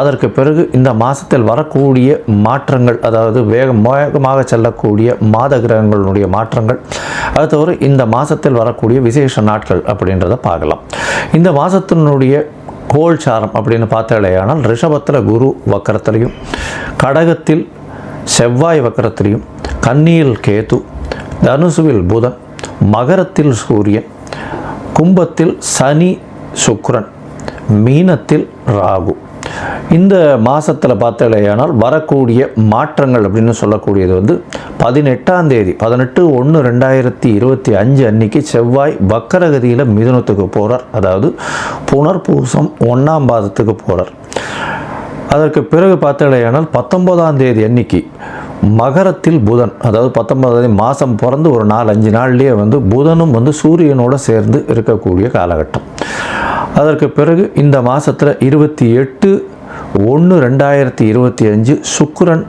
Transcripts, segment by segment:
அதற்கு பிறகு இந்த மாதத்தில் வரக்கூடிய மாற்றங்கள் அதாவது வேகம் வேகமாக செல்லக்கூடிய மாத கிரகங்களுடைய மாற்றங்கள் அது தவிர இந்த மாதத்தில் வரக்கூடிய விசேஷ நாட்கள் அப்படின்றத பார்க்கலாம். இந்த மாதத்தினுடைய கோல் சாரம் அப்படின்னு பார்த்தாலேயானால் ரிஷபத்தில் குரு வக்கரத்திலையும் கடகத்தில் செவ்வாய் வக்கரத்திலையும் கன்னியில் கேது தனுசுவில் புதன் மகரத்தில் சூரியன் கும்பத்தில் சனி சுக்ரன் மீனத்தில் ராகு. இந்த மாதத்தில் பார்த்தாலேயானால் வரக்கூடிய மாற்றங்கள் அப்படின்னு சொல்லக்கூடியது வந்து பதினெட்டாம் தேதி பதினெட்டு ஒன்று ரெண்டாயிரத்தி இருபத்தி அஞ்சு அன்னைக்கு செவ்வாய் வக்கரகதியில் மிதுனத்துக்கு போகிறார் அதாவது புனர்பூசம் ஒன்றாம் பாதத்துக்கு போகிறார் அதற்கு பிறகு பார்த்தாலேயானால் பத்தொன்பதாம் தேதி அன்னைக்கு மகரத்தில் புதன் அதாவது பத்தொன்பதாவது மாதம் பிறந்து ஒரு நாலு அஞ்சு நாள்லேயே வந்து புதனும் வந்து சூரியனோடு சேர்ந்து இருக்கக்கூடிய காலகட்டம். அதற்கு பிறகு இந்த மாதத்தில் இருபத்தி எட்டு ஒன்று ரெண்டாயிரத்தி இருபத்தி அஞ்சு சுக்கரன்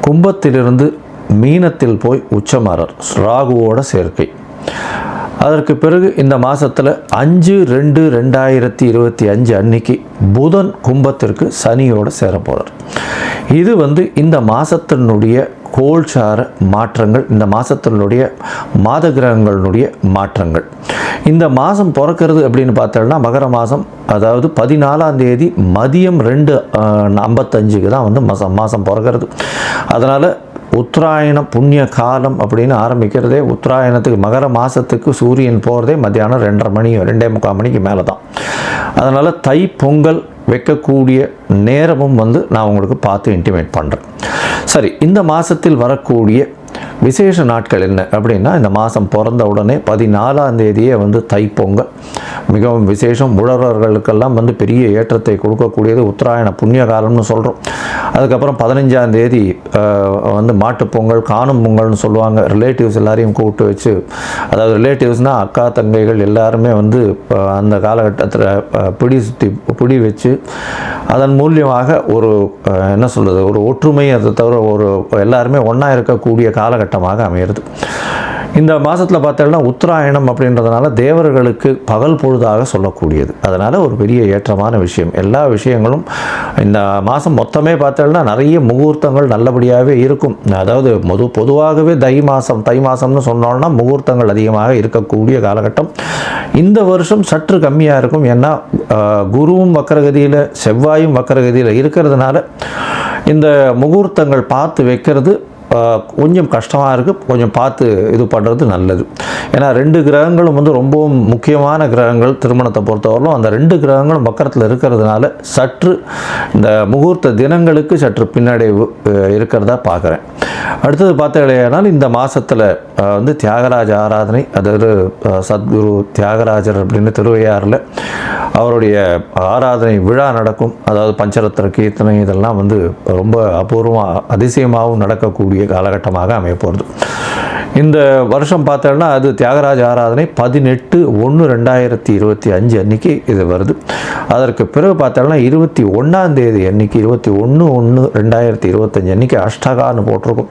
கும்பத்திலிருந்து மீனத்தில் போய் உச்சமாறார் ராகுவோட சேர்க்கை. அதற்கு பிறகு இந்த மாதத்தில் அஞ்சு ரெண்டு ரெண்டாயிரத்தி இருபத்தி அஞ்சு அன்னைக்கு புதன் கும்பத்திற்கு சனியோடு சேரப்போகிறார் இது வந்து இந்த மாதத்தினுடைய கோல்சார மாற்றங்கள் இந்த மாதத்தினுடைய மாத கிரகங்களுடைய மாற்றங்கள். இந்த மாதம் பிறக்கிறது அப்படின்னு பார்த்தோம்னா மகர மாதம் அதாவது பதினாலாம் தேதி மதியம் ரெண்டு ஐம்பத்தஞ்சுக்கு தான் வந்து மாதம் மாதம் பிறக்கிறது. அதனால் உத்தராயண புண்ணிய காலம் அப்படின்னு ஆரம்பிக்கிறதே உத்தராயணத்துக்கு மகர மாதத்துக்கு சூரியன் போகிறதே மத்தியானம் ரெண்டரை மணி ரெண்டே முக்கால் மணிக்கு மேலே தான் அதனால் தை பொங்கல் வைக்கக்கூடிய நேரமும் வந்து நான் உங்களுக்கு பார்த்து இன்டிமேட் பண்ணுறேன் சரி இந்த மாதத்தில் வரக்கூடிய விசேஷ நாட்கள் என்ன அப்படின்னா இந்த மாதம் பிறந்த உடனே பதினாலாம் தேதியே வந்து தைப்பொங்கல். மிகவும் விசேஷம். உழவர்களுக்கெல்லாம் வந்து பெரிய ஏற்றத்தை கொடுக்கக்கூடியது உத்தராயண புண்ணிய காலம்னு சொல்கிறோம் அதுக்கப்புறம் பதினஞ்சாம் தேதி வந்து மாட்டுப்பொங்கல் காணும் பொங்கல்னு சொல்லுவாங்க. ரிலேட்டிவ்ஸ் எல்லாரையும் கூப்பிட்டு வச்சு அதாவது ரிலேட்டிவ்ஸ்னால் அக்கா தங்கைகள் எல்லாருமே வந்து அந்த காலகட்டத்தில் பிடி சுற்றி பிடி வச்சு அதன் மூலியமாக ஒரு என்ன சொல்கிறது ஒரு ஒற்றுமை அதை தவிர ஒரு எல்லாருமே ஒன்றா இருக்கக்கூடிய காலகட்டம். காலகட்டமாக அமையிறது. இந்த மாதத்தில் பார்த்தோம்னா உத்தராயணம் அப்படின்றதுனால தேவர்களுக்கு பகல் பொழுதாக சொல்லக்கூடியது. அதனால் ஒரு பெரிய ஏற்றமான விஷயம். எல்லா விஷயங்களும் இந்த மாதம் மொத்தமே பார்த்தோம்னா நிறைய முகூர்த்தங்கள் நல்லபடியாகவே இருக்கும். அதாவது பொது பொதுவாகவே தை மாதம் தை மாதம்னு சொன்னோம்னா முகூர்த்தங்கள் அதிகமாக இருக்கக்கூடிய காலகட்டம். இந்த வருஷம் சற்று கம்மியாக இருக்கும். ஏன்னா குருவும் வக்கரகதியில் செவ்வாயும் வக்கரகதியில் இருக்கிறதுனால இந்த முகூர்த்தங்கள் பார்த்து வைக்கிறது கொஞ்சம் கஷ்டமாக இருக்குது கொஞ்சம் பார்த்து இது பண்ணுறது நல்லது. ஏன்னா ரெண்டு கிரகங்களும் வந்து ரொம்பவும் முக்கியமான கிரகங்கள் திருமணத்தை பொறுத்தவரையிலும். அந்த ரெண்டு கிரகங்களும் பக்கத்தில் இருக்கிறதுனால சற்று இந்த முகூர்த்த தினங்களுக்கு சற்று பின்னடைவு இருக்கிறதா பார்க்குறேன். அடுத்தது பார்த்தீங்கன்னா இந்த மாதத்தில் வந்து தியாகராஜ ஆராதனை அதாவது சத்குரு தியாகராஜர் அப்படின்னு திருவையாறில் அவருடைய ஆராதனை விழா நடக்கும். அதாவது பஞ்சரத்திர கீர்த்தனை இதெல்லாம் வந்து ரொம்ப அபூர்வமாக அதிசயமாகவும் நடக்கக்கூடிய காலகட்டமாக அமையப்போகிறது இந்த வருஷம் பார்த்தோம்னா அது தியாகராஜ ஆராதனை பதினெட்டு ஒன்று ரெண்டாயிரத்தி இருபத்தி அஞ்சு அன்னைக்கு இது வருது. அதற்கு பிறகு பார்த்தோம்னா இருபத்தி ஒன்றாம் தேதி அன்னைக்கு இருபத்தி ஒன்று ஒன்று ரெண்டாயிரத்தி இருபத்தஞ்சு அன்னைக்கு அஷ்டகான்னு போட்டிருக்கும்.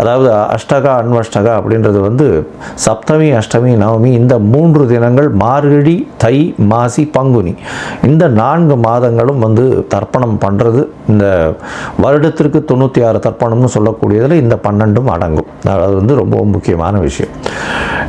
அதாவது அஷ்டகா அன்வஷ்டகா அப்படின்றது வந்து சப்தமி அஷ்டமி நவமி இந்த மூன்று தினங்கள் மார்கழி தை மாசி பங்குனி. இந்த நான்கு மாதங்களும் வந்து தர்ப்பணம் பண்ணுறது இந்த வருடத்திற்கு தொண்ணூற்றி ஆறு தர்ப்பணம்னு சொல்லக்கூடியதில் இந்த பன்னெண்டும் அடங்கும். அது வந்து ரொம்ப முக்கியமான விஷயம்.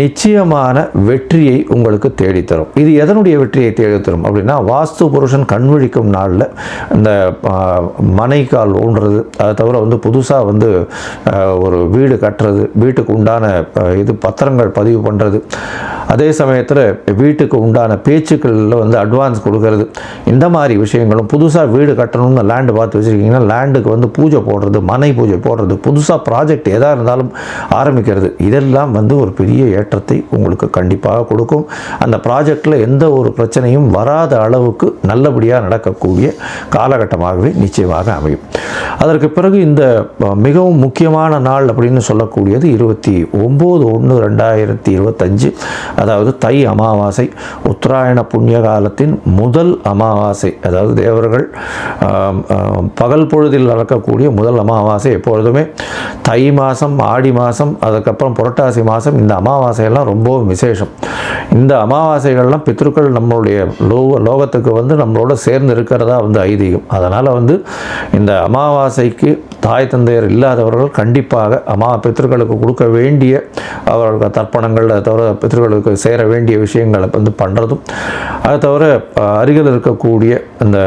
நிச்சயமான வெற்றியை உங்களுக்கு தேடித்தரும். இது எதனுடைய வெற்றியை தேடித்தரும் அப்படின்னா வாஸ்து புருஷன் கண்விழிக்கும் நாளில் இந்த மனைக்கால் ஊன்றது. அதை தவிர வந்து புதுசாக வந்து ஒரு வீடு கட்டுறது வீட்டுக்கு உண்டான இது பத்திரங்கள் பதிவு பண்ணுறது அதே சமயத்தில் வீட்டுக்கு உண்டான பேச்சுக்களில் வந்து அட்வான்ஸ் கொடுக்கறது. இந்த மாதிரி விஷயங்களும் புதுசாக வீடு கட்டணும்னு லேண்டு பார்த்து வச்சுருக்கீங்கன்னா லேண்டுக்கு வந்து பூஜை போடுறது மனை பூஜை போடுறது புதுசாக ப்ராஜெக்ட் எதாக இருந்தாலும் ஆரம்பிக்கிறது இதெல்லாம் வந்து ஒரு பெரிய ஏற்றத்தை உங்களுக்கு கண்டிப்பாக கொடுக்கும். அந்த ப்ராஜெக்டில் எந்த ஒரு பிரச்சனையும் வராத அளவுக்கு நல்லபடியாக நடக்கக்கூடிய காலகட்டமாகவே நிச்சயமாக அமையும். அதற்கு பிறகு இந்த மிகவும் முக்கியமான நாள் அப்படின்னு சொல்லக்கூடியது இருபத்தி ஒம்பது ஒன்று ரெண்டாயிரத்தி இருபத்தஞ்சு. அதாவது தை அமாவாசை உத்தராயண புண்ணிய காலத்தின் முதல் அமாவாசை. அதாவது தேவர்கள் பகல் பொழுதில் நடக்கக்கூடிய முதல் அமாவாசை எப்பொழுதுமே. தை மாதம் ஆடி மாதம் அதுக்கப்புறம் புரட்டாசி மாதம் இந்த அமாவாசையெல்லாம் ரொம்பவும் விசேஷம். இந்த அமாவாசைகள்லாம் பித்ருக்கள் நம்மளுடைய லோக லோகத்துக்கு வந்து நம்மளோட சேர்ந்து இருக்கிறதா வந்து ஐதீகம். அதனால் வந்து இந்த அமாவாசைக்கு தாய் தந்தையர் இல்லாதவர்கள் கண்டிப்பாக அமா பித்ருக்களுக்கு கொடுக்க வேண்டிய அவர்களுக்கு தர்ப்பணங்கள் அதை தவிர பித்ருக்களுக்கு சேர வேண்டிய விஷயங்களை வந்து பண்ணுறதும் அதை தவிர அருகில் இருக்கக்கூடிய இந்த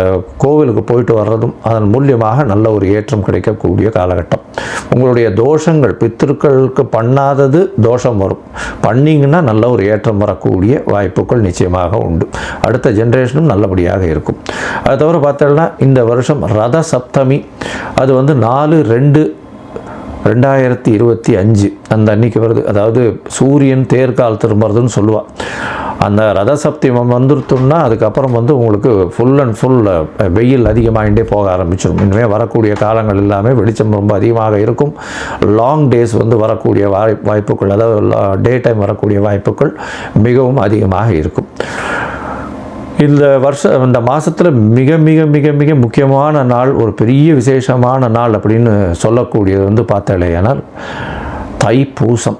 கோவிலுக்கு போயிட்டு வர்றதும் அதன் மூலியமாக நல்ல ஒரு ஏற்றம் கிடைக்கக்கூடிய காலகட்டம். உங்களுடைய தோஷங்கள் பித்திருக்களுக்கு பண்ணாதது தோஷம் வரும். பண்ணிங்கன்னா நல்ல ஒரு ஏற்றம் வரக்கூடிய வாய்ப்புகள் நிச்சயமாக உண்டு. அடுத்த ஜென்ரேஷனும் நல்லபடியாக இருக்கும். அது தவிர பார்த்தோம்னா இந்த வருஷம் ரத சப்தமி அது வந்து நாலு ரெண்டு ரெண்டாயிரத்தி இருபத்தி அஞ்சு அந்த அன்னைக்கு வருது. அதாவது சூரியன் தேர்கால் திரும்புறதுன்னு சொல்லுவாள் அந்த ரத வந்துருத்தோம்னா அதுக்கப்புறம் வந்து உங்களுக்கு ஃபுல் அண்ட் ஃபுல் வெயில் அதிகமாகிட்டே போக ஆரம்பிச்சிடும் இனிமேல் வரக்கூடிய காலங்கள் எல்லாமே வெளிச்சம் ரொம்ப அதிகமாக இருக்கும். லாங் டேஸ் வந்து வரக்கூடிய வாய் வாய்ப்புகள் அதாவது டே டைம் வரக்கூடிய வாய்ப்புகள் மிகவும் அதிகமாக இருக்கும். இந்த வருஷம் இந்த மாதத்தில் மிக மிக மிக மிக முக்கியமான நாள் ஒரு பெரிய விசேஷமான நாள் அப்படின்னு சொல்லக்கூடியது வந்து பார்த்தாலேயானால் தைப்பூசம்.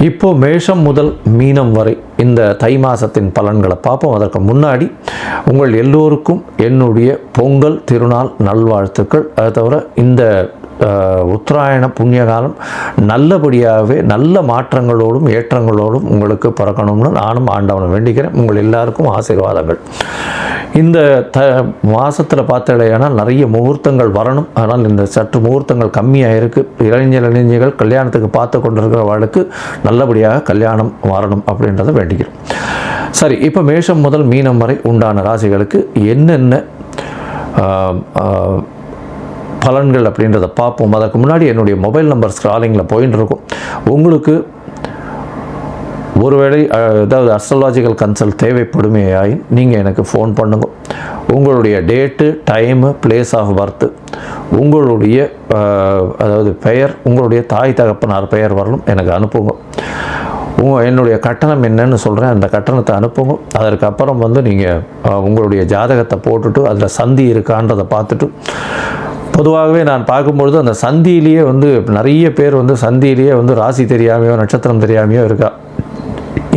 இப்போ மேஷம் முதல் மீனம் வரை இந்த தை மாதத்தின் பலன்களை பார்ப்போம். அதற்கு முன்னாடி உங்கள் எல்லோருக்கும் என்னுடைய பொங்கல் திருநாள் நல்வாழ்த்துக்கள். அதை தவிர இந்த உத்தராயண புண்ணிய காலம் நல்லபடியாகவே நல்ல மாற்றங்களோடும் ஏற்றங்களோடும் உங்களுக்கு பிறக்கணும்னு நானும் ஆண்டவனை வேண்டிக்கிறேன். உங்கள் எல்லாருக்கும் ஆசீர்வாதங்கள். இந்த த மாதத்தில் பார்த்தாலேயானால் நிறைய முகூர்த்தங்கள் வரணும். ஆனால் இந்த சற்று முகூர்த்தங்கள் கம்மியாக இருக்குது இளைஞர் இளைஞர்கள் கல்யாணத்துக்கு பார்த்து கொண்டிருக்கிறவர்களுக்கு நல்லபடியாக கல்யாணம் வரணும் அப்படின்றத வேண்டிக்கிறோம். சரி இப்போ மேஷம் முதல் மீனம் வரை உண்டான ராசிகளுக்கு என்னென்ன பலன்கள் அப்படின்றத பார்ப்போம். அதற்கு முன்னாடி என்னுடைய மொபைல் நம்பர் ஸ்க்ராலிங்கில் போயின்னு இருக்கும் உங்களுக்கு ஒருவேளை ஏதாவது அஸ்ட்ராலாஜிக்கல் கன்சல்ட் தேவைப்படுமையாயின் நீங்கள் எனக்கு ஃபோன் பண்ணுங்க. உங்களுடைய date time place of birth உங்களுடைய அதாவது பெயர் உங்களுடைய தாய் தகப்பனார் பெயர் வரலும் எனக்கு அனுப்புங்க. உங்கள் என்னுடைய கட்டணம் என்னன்னு சொல்கிறேன் அந்த கட்டணத்தை அனுப்புங்க. அதற்கப்புறம் வந்து நீங்கள் உங்களுடைய ஜாதகத்தை போட்டுட்டு அதில் சந்தி இருக்கான்றதை பார்த்துட்டு பொதுவாகவே நான் பார்க்கும்பொழுது அந்த சந்தியிலேயே வந்து நிறைய பேர் வந்து சந்தியிலேயே வந்து ராசி தெரியாமையோ நட்சத்திரம் தெரியாமையோ இருக்கா?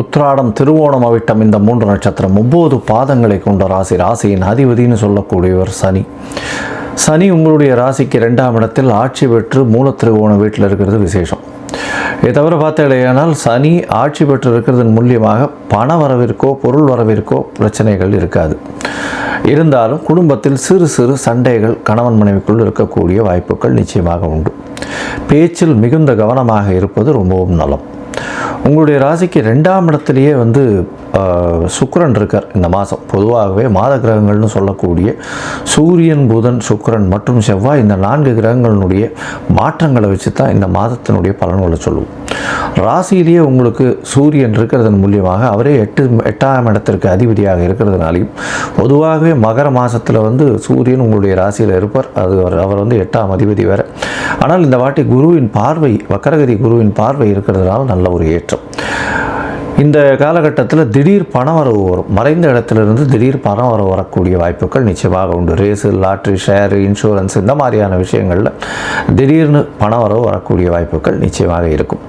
உத்ராடம் திருவோணம் அவிட்டம் இந்த மூன்று நட்சத்திரம் ஒம்பது பாதங்களை கொண்ட ராசி. ராசியின் அதிபதினு சொல்லக்கூடியவர் சனி. சனி உங்களுடைய ராசிக்கு ரெண்டாம் இடத்தில் ஆட்சி பெற்று மூல திருவோணம் வீட்டில் இருக்கிறது விசேஷம். இதை தவிர பார்த்தீங்களேயானால் சனி ஆட்சி பெற்று இருக்கிறதன் மூலியமாக பண வரவிற்கோ பொருள் வரவிற்கோ பிரச்சனைகள் இருக்காது. இருந்தாலும் குடும்பத்தில் சிறு சிறு சண்டைகள் கணவன் மனைவிக்குள் இருக்கக்கூடிய வாய்ப்புகள் நிச்சயமாக உண்டு. பேச்சில் மிகுந்த கவனமாக இருப்பது ரொம்பவும் நலம். உங்களுடைய ராசிக்கு ரெண்டாம் இடத்துலையே வந்து சுக்கிரன் இருக்கார் இந்த மாதம். பொதுவாகவே மாத கிரகங்கள்னு சொல்லக்கூடிய சூரியன் புதன் சுக்கரன் மற்றும் செவ்வாய் இந்த நான்கு கிரகங்களினுடைய மாற்றங்களை வச்சு தான் இந்த மாதத்தினுடைய பலன்களை சொல்லுவோம். ராசியிலேயே உங்களுக்கு சூரியன் இருக்கிறதன் மூலியமாக அவரே எட்டு எட்டாம் இடத்திற்கு அதிபதியாக இருக்கிறதுனாலையும் பொதுவாகவே மகர மாதத்தில் வந்து சூரியன் உங்களுடைய ராசியில் இருப்பார். அது அவர் அவர் வந்து எட்டாம் அதிபதி வேறு. ஆனால் இந்த வாட்டி குருவின் பார்வை வக்கரகதி குருவின் பார்வை இருக்கிறதுனால நல்ல ஒரு ஏற்றம். இந்த காலகட்டத்தில் திடீர் பணவரவு வரும். மறைந்த இடத்துலேருந்து திடீர் பணம் வரவு வரக்கூடிய வாய்ப்புகள் நிச்சயமாக உண்டு. ரேஸு லாட்ரி ஷேரு இன்சூரன்ஸ் இந்த மாதிரியான விஷயங்களில் திடீர்னு பணவரவு வரக்கூடிய வாய்ப்புகள் நிச்சயமாக இருக்கும்.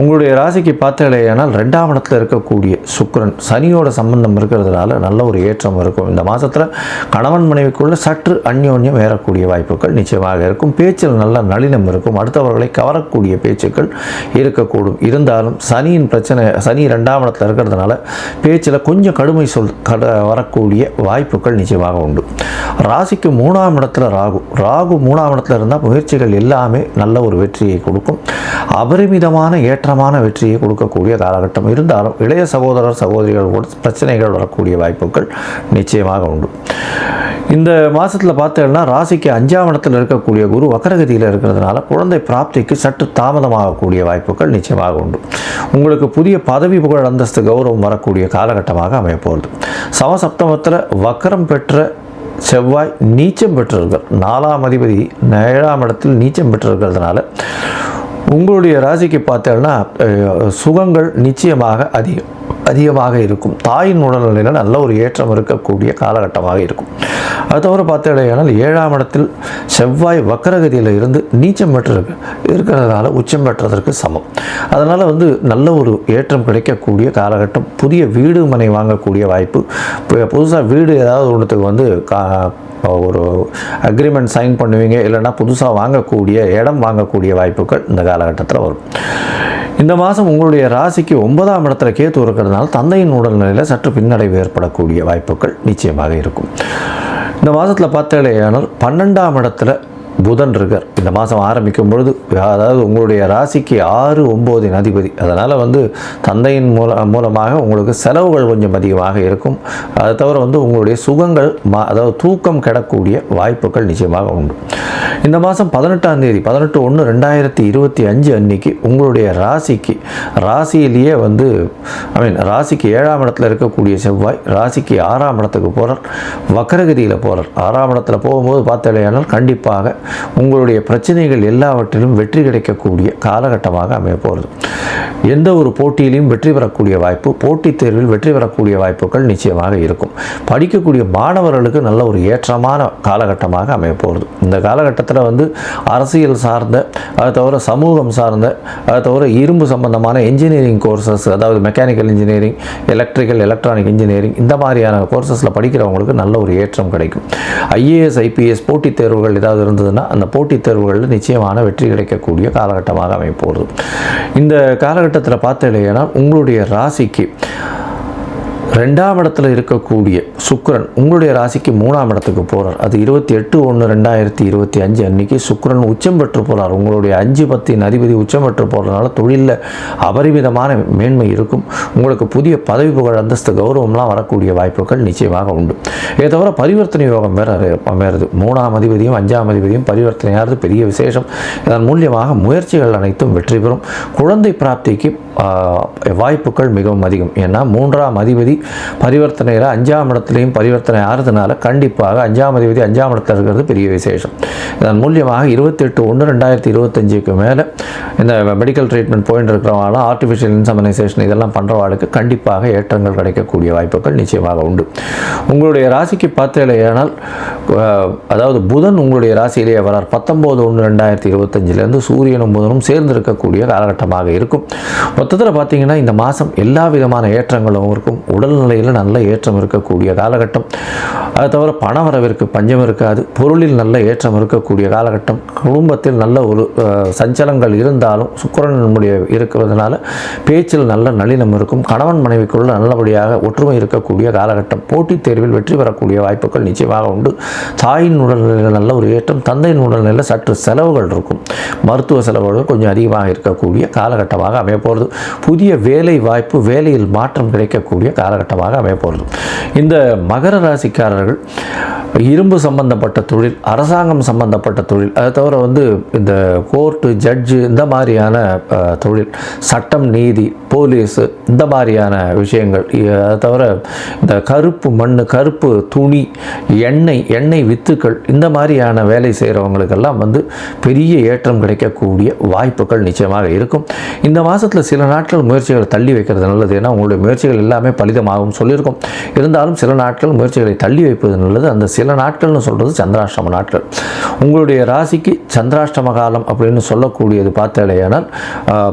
உங்களுடைய ராசிக்கு பார்த்தாலேயானால் ரெண்டாம் இடத்துல இருக்கக்கூடிய சுக்கரன் சனியோட சம்பந்தம் இருக்கிறதுனால நல்ல ஒரு ஏற்றம் இருக்கும். இந்த மாதத்தில் கணவன் மனைவிக்குள்ள சற்று அந்யோன்யம் ஏறக்கூடிய வாய்ப்புகள் நிச்சயமாக இருக்கும். பேச்சில் நல்ல நளினம் இருக்கும். அடுத்தவர்களை கவரக்கூடிய பேச்சுக்கள் இருக்கக்கூடும். இருந்தாலும் சனியின் பிரச்சனை சனி ரெண்டாம் இடத்துல இருக்கிறதுனால பேச்சில் கொஞ்சம் கடுமை சொல் கட வரக்கூடிய வாய்ப்புகள் நிச்சயமாக உண்டு. ராசிக்கு மூணாம் இடத்துல ராகு. ராகு மூணாம் இடத்துல இருந்தால் முயற்சிகள் எல்லாமே நல்ல ஒரு வெற்றியை கொடுக்கும். அபரிமிதமான ஏற்றமான வெற்றியை கொடுக்கக்கூடிய காலகட்டம். இருந்தாலும் இளைய சகோதரர் சகோதரிகள் பிரச்சனைகள் வரக்கூடிய வாய்ப்புகள் நிச்சயமாக உண்டு. இந்த மாதத்தில் பார்த்தீங்கன்னா ராசிக்கு அஞ்சாம் இடத்தில் இருக்கக்கூடிய குரு வக்கரகதியில் இருக்கிறதுனால குழந்தை பிராப்திக்கு சற்று தாமதமாகக்கூடிய வாய்ப்புகள் நிச்சயமாக உண்டு. உங்களுக்கு புதிய பதவி புகழ் அந்தஸ்து கௌரவம் வரக்கூடிய காலகட்டமாக அமையப்போகுது. சமசப்தமத்தில் வக்கரம் பெற்ற செவ்வாய் நீச்சம் பெற்றிருக்கிறார். நாலாம் அதிபதி ஏழாம் இடத்தில் நீச்சம் பெற்றிருக்கிறதுனால உங்களுடைய ராசிக்கு பார்த்தீங்கன்னா சுகங்கள் நிச்சயமாக அதிகம் அதிகமாக இருக்கும். தாயின் உடல்நிலையில் நல்ல ஒரு ஏற்றம் இருக்கக்கூடிய காலகட்டமாக இருக்கும். அது தவிர பார்த்தீங்கன்னா ஏழாம் இடத்தில் செவ்வாய் வக்கரகதியில் இருந்து நீச்சம் பெற்றிருக்கு. இருக்கிறதுனால உச்சம் பெற்றதற்கு சமம். அதனால் வந்து நல்ல ஒரு ஏற்றம் கிடைக்கக்கூடிய காலகட்டம் புதிய வீடு மனை வாங்கக்கூடிய வாய்ப்பு. புதுசாக வீடு ஏதாவது ஒன்றுத்துக்கு வந்து கா ஒரு அக்ரிமெண்ட் சைன் பண்ணுவீங்க இல்லைன்னா புதுசாக வாங்கக்கூடிய இடம் வாங்கக்கூடிய வாய்ப்புகள் இந்த காலகட்டத்தில் வரும். இந்த மாதம் உங்களுடைய ராசிக்கு ஒன்பதாம் இடத்துல கேத்து இருக்கிறதுனால தந்தையின் உடல்நிலையில் சற்று பின்னடைவு ஏற்படக்கூடிய வாய்ப்புகள் நிச்சயமாக இருக்கும். இந்த மாதத்தில் பார்த்தாலே ஆனால் பன்னெண்டாம் இடத்துல புதன் இருக்கார். இந்த மாதம் ஆரம்பிக்கும் பொழுது அதாவது உங்களுடைய ராசிக்கு ஆறு ஒம்போதின் அதிபதி. அதனால் வந்து தந்தையின் மூல மூலமாக உங்களுக்கு செலவுகள் கொஞ்சம் அதிகமாக இருக்கும். அதை தவிர வந்து உங்களுடைய சுகங்கள் மா அதாவது தூக்கம் கிடக்கூடிய வாய்ப்புகள் நிச்சயமாக உண்டு. இந்த மாதம் பதினெட்டாம் தேதி பதினெட்டு ஒன்று ரெண்டாயிரத்தி இருபத்தி அஞ்சு அன்னைக்கு உங்களுடைய ராசிக்கு ராசியிலேயே வந்து ஐ மீன் ராசிக்கு ஏழாம் இடத்துல இருக்கக்கூடிய செவ்வாய் ராசிக்கு ஆறாம் இடத்துக்கு போகிறார் வக்கரகதியில் போகிறார் ஆறாம் இடத்துல போகும்போது பார்த்தாலேயானால் கண்டிப்பாக உங்களுடைய பிரச்சனைகள் எல்லாவற்றிலும் வெற்றி கிடைக்கக்கூடிய காலகட்டமாக அமைய போகிறது எந்த ஒரு போட்டியிலையும் வெற்றி பெறக்கூடிய வாய்ப்பு போட்டித் தேர்வில் வெற்றி பெறக்கூடிய வாய்ப்புகள் நிச்சயமாக இருக்கும். படிக்கக்கூடிய மாணவர்களுக்கு நல்ல ஒரு ஏற்றமான காலகட்டமாக அமைய போகிறது இந்த காலகட்டத்தில் வந்து அரசியல் சார்ந்த அதை தவிர சமூகம் சார்ந்த அதை தவிர இரும்பு சம்பந்தமான இன்ஜினியரிங் கோர்சஸ் அதாவது mechanical engineering electrical electronic engineering இந்த மாதிரியான கோர்சஸில் படிக்கிறவங்களுக்கு நல்ல ஒரு ஏற்றம் கிடைக்கும். ஐஏஎஸ் ஐபிஎஸ் போட்டித் தேர்வுகள் ஏதாவது இருந்ததுன்னா அந்த போட்டித் தேர்வுகளில் நிச்சயமான வெற்றி கிடைக்கக்கூடிய காலகட்டமாக அமைய போகிறது இந்த காலகட்டத்தில் பார்த்தீங்கன்னா உங்களுடைய ராசிக்கு ரெண்டாம் இடத்துல இருக்கக்கூடிய சுக்கரன் உங்களுடைய ராசிக்கு மூணாம் இடத்துக்கு போகிறார் அது இருபத்தி எட்டு ஒன்று ரெண்டாயிரத்தி இருபத்தி அஞ்சு அன்னைக்கு சுக்கரன் உச்சம் பெற்று போகிறார் உங்களுடைய அஞ்சு பத்தின் அதிபதி உச்சம் பெற்று போகிறதுனால தொழிலில் அபரிமிதமான மேன்மை இருக்கும். உங்களுக்கு புதிய பதவி புகழ் அந்தஸ்து கௌரவம்லாம் வரக்கூடிய வாய்ப்புகள் நிச்சயமாக உண்டு. இதை தவிர பரிவர்த்தனை யோகம் வேற அமையிறது. மூணாம் அதிபதியும் அஞ்சாம் அதிபதியும் பரிவர்த்தனையாகிறது பெரிய விசேஷம். இதன் மூலியமாக முயற்சிகள் அனைத்தும் வெற்றி பெறும். குழந்தை பிராப்திக்கு வாய்ப்புகள் மிகவும் அதிகம். ஏன்னா மூன்றாம் அதிபதி பரிவர்த்தனையில் அஞ்சாம் இடத்துலையும் பரிவர்த்தனை ஆறுதுனால கண்டிப்பாக அஞ்சாம் அதிபதி அஞ்சாம் இடத்துல இருக்கிறது பெரிய விசேஷம். இதன் மூலியமாக இருபத்தெட்டு ஒன்று ரெண்டாயிரத்தி இருபத்தஞ்சுக்கு மேலே இந்த மெடிக்கல் ட்ரீட்மெண்ட் போயிட்டு இருக்கிறவங்களாம் ஆர்டிஃபிஷியல் இன்சமனைசேஷன் இதெல்லாம் பண்ணுறவாளுக்கு கண்டிப்பாக ஏற்றங்கள் கிடைக்கக்கூடிய வாய்ப்புகள் நிச்சயமாக உண்டு. உங்களுடைய ராசிக்கு பார்த்தேனால் அதாவது புதன் உங்களுடைய ராசியிலேயே வரார். பத்தொம்போது ஒன்று ரெண்டாயிரத்தி இருபத்தஞ்சிலேருந்து சூரியனும் புதனும் சேர்ந்து இருக்கக்கூடிய காலகட்டமாக இருக்கும். மொத்தத்தில் பார்த்தீங்கன்னா இந்த மாதம் எல்லா விதமான ஏற்றங்களும் இருக்கும். உடல்நிலையில் நல்ல ஏற்றம் இருக்கக்கூடிய காலகட்டம். அது தவிர பண வரவிற்கு பஞ்சம் இருக்காது. பொருளில் நல்ல ஏற்றம் இருக்கக்கூடிய காலகட்டம். குடும்பத்தில் நல்ல ஒரு சஞ்சலங்கள் இருந்தாலும் சுக்கிரன் நம்முடைய இருக்கிறதுனால பேச்சில் நல்ல நளினம் இருக்கும். கணவன் மனைவிக்குள்ள நல்லபடியாக ஒற்றுமை இருக்கக்கூடிய காலகட்டம். போட்டித் தேர்வில் வெற்றி பெறக்கூடிய வாய்ப்புகள் நிச்சயமாக உண்டு. தாயின் உடல்நிலையில் நல்ல ஒரு ஏற்றம் தந்தையின் உடல்நிலையில் சற்று செலவுகள் இருக்கும். மருத்துவ செலவுகள் கொஞ்சம் அதிகமாக இருக்கக்கூடிய காலகட்டமாக அமைய போகிறது புதிய வேலை வாய்ப்பு வேலையில் மாற்றம் கிடைக்கக்கூடிய காலகட்டமாக அமைய போகிறது இந்த மகர ராசிக்காரர்கள் இரும்பு சம்பந்தப்பட்ட தொழில் அரசாங்கம் சம்பந்தப்பட்ட தொழில் அதை தவிர வந்து இந்த கோர்ட்டு ஜட்ஜு இந்த மாதிரியான தொழில் சட்டம் நீதி போலீஸு இந்த மாதிரியான விஷயங்கள். அதை தவிர இந்த கருப்பு மண் கருப்பு துணி எண்ணெய் எண்ணெய் வித்துக்கள் இந்த மாதிரியான வேலை செய்கிறவங்களுக்கெல்லாம் வந்து பெரிய ஏற்றம் கிடைக்கக்கூடிய வாய்ப்புகள் நிச்சயமாக இருக்கும். இந்த மாதத்தில் சில நாட்கள் முயற்சிகளை தள்ளி வைக்கிறது நல்லது. ஏன்னா உங்களுடைய முயற்சிகள் எல்லாமே பலிதமாக ஆகும் சொல்லியிருக்கோம். இருந்தாலும் சில நாட்கள் முயற்சிகளை தள்ளி வைப்பது நல்லது. அந்த சில நாட்கள்னு சொல்கிறது சந்திராஷ்டம நாட்கள். உங்களுடைய ராசிக்கு சந்திராஷ்டம காலம் அப்படின்னு சொல்லக்கூடியது பார்த்தாலேயானால்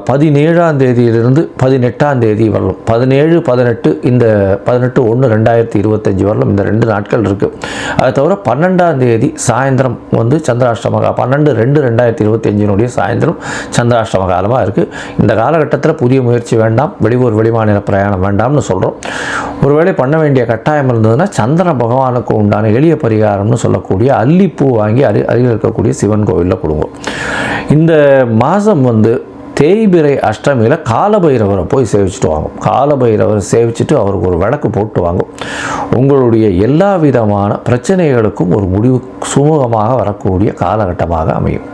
பதினேழாம் தேதியிலிருந்து பதினெட்டாம் தேதி வரலும். பதினேழு பதினெட்டு இந்த பதினெட்டு ஒன்று ரெண்டாயிரத்தி இருபத்தஞ்சி வரலும். இந்த ரெண்டு நாட்கள் இருக்குது அதை தவிர பன்னெண்டாம் தேதி சாயந்தரம் வந்து சந்திராஷ்டம பன்னெண்டு ரெண்டு ரெண்டாயிரத்தி இருபத்தஞ்சினுடைய சாயந்தரம் சந்திராஷ்டம காலமாக இருக்குது இந்த காலகட்டத்தில் புதிய முயற்சி வேண்டாம். வெளியூர் வெளிமாநில பிரயாணம் வேண்டாம்னு சொல்கிறோம் ஒருவேளை பண்ண வேண்டிய கட்டாயம் இருந்ததுன்னா சந்திர பகவானுக்கு உண்டான எளிய பரிகாரம்னு சொல்லக்கூடிய அல்லிப்பூ வாங்கி அரு அருகில் இருக்கக்கூடிய சிவன் கோவிலில் கொடுங்க. இந்த மாதம் வந்து தேய்பிரை அஷ்டமியில் காலபைரவரை போய் சேவிச்சுட்டு வாங்க. காலபைரவரை சேவிச்சுட்டு அவருக்கு ஒரு விளக்கு போட்டு வாங்க. உங்களுடைய எல்லா விதமான பிரச்சனைகளுக்கும் ஒரு முடிவு சுமூகமாக வரக்கூடிய காலகட்டமாக அமையும்.